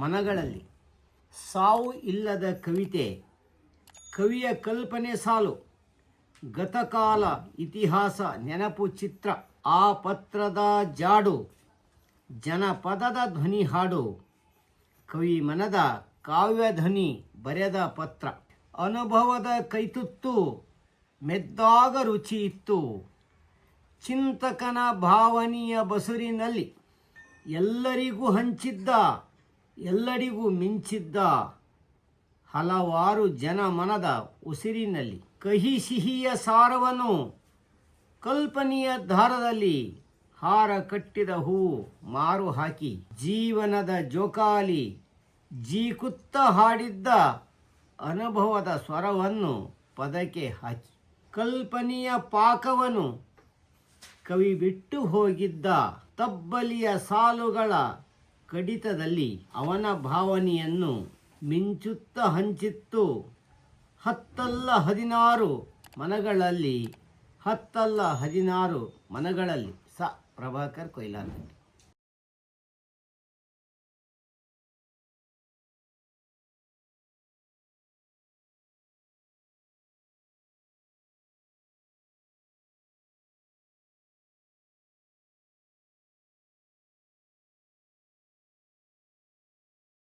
ಮನಗಳಲ್ಲಿ ಸಾವು ಇಲ್ಲದ ಕವಿತೆ, ಕವಿಯ ಕಲ್ಪನೆ ಸಾಲು, ಗತಕಾಲ ಇತಿಹಾಸ ನೆನಪು ಚಿತ್ರ, ಆ ಪತ್ರದ ಜಾಡು, ಜನಪದದ ಧ್ವನಿ ಹಾಡು, ಕವಿ ಮನದ ಕಾವ್ಯಧ್ವನಿ ಬರೆದ ಪತ್ರ, ಅನುಭವದ ಕೈತುತ್ತು ಮೆದ್ದಾಗ ರುಚಿ ಇತ್ತು, ಚಿಂತಕನ ಭಾವನೆಯ ಬಸುರಿನಲ್ಲಿ ಎಲ್ಲರಿಗೂ ಹಂಚಿದ್ದ ಎಲ್ಲರಿಗೂ ಮಿಂಚಿದ್ದ ಹಲವಾರು ಜನ ಮನದ ಉಸಿರಿನಲ್ಲಿ ಕಹಿ ಸಿಹಿಯ ಸಾರವನ್ನು ಕಲ್ಪನೆಯ ದಾರದಲ್ಲಿ ಹಾರ ಕಟ್ಟಿದ ಹೂ ಮಾರು ಹಾಕಿ ಜೀವನದ ಜೋಕಾಲಿ ಜೀಕುತ್ತ ಹಾಡಿದ್ದ ಅನುಭವದ ಸ್ವರವನ್ನು ಪದಕ್ಕೆ ಹಾಕಿ ಕಲ್ಪನೆಯ ಪಾಕವನ್ನು ಕವಿ ಬಿಟ್ಟು ಹೋಗಿದ್ದ ತಬ್ಬಲಿಯ ಸಾಲುಗಳ ಕಡಿತದಲ್ಲಿ ಅವನ ಭಾವನೆಯನ್ನು ಮಿಂಚುತ್ತ ಹಂಚಿತ್ತು. ಹತ್ತಲ್ಲ ಹದಿನಾರು ಮನಗಳಲ್ಲಿ ಹತ್ತಲ್ಲ ಹದಿನಾರು ಮನಗಳಲ್ಲಿ. ಸ. ಪ್ರಭಾಕರ್ ಕೊಯ್ಲಾರ್